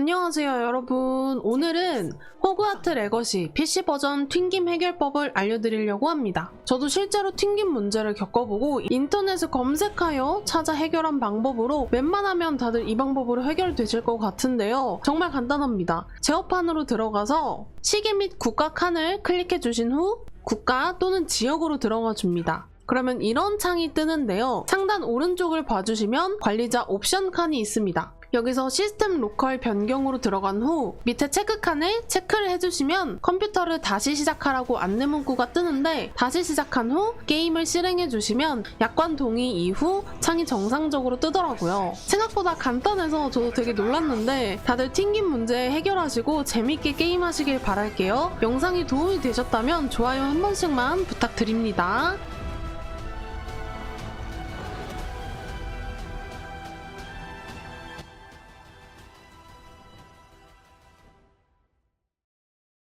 안녕하세요 여러분. 오늘은 호그와트 레거시 PC 버전 튕김 해결법을 알려드리려고 합니다. 저도 실제로 튕김 문제를 겪어보고 인터넷을 검색하여 찾아 해결한 방법으로 웬만하면 다들 이 방법으로 해결되실 것 같은데요. 정말 간단합니다. 제어판으로 들어가서 시계 및 국가 칸을 클릭해 주신 후 국가 또는 지역으로 들어가 줍니다. 그러면 이런 창이 뜨는데요. 상단 오른쪽을 봐주시면 관리자 옵션 칸이 있습니다 여기서 시스템 로컬 변경으로 들어간 후 밑에 체크칸에 체크를 해주시면 컴퓨터를 다시 시작하라고 안내 문구가 뜨는데 다시 시작한 후 게임을 실행해 주시면 약관 동의 이후 창이 정상적으로 뜨더라고요. 생각보다 간단해서 저도 되게 놀랐는데 다들 튕김 문제 해결하시고 재밌게 게임하시길 바랄게요. 영상이 도움이 되셨다면 좋아요 한 번씩만 부탁드립니다.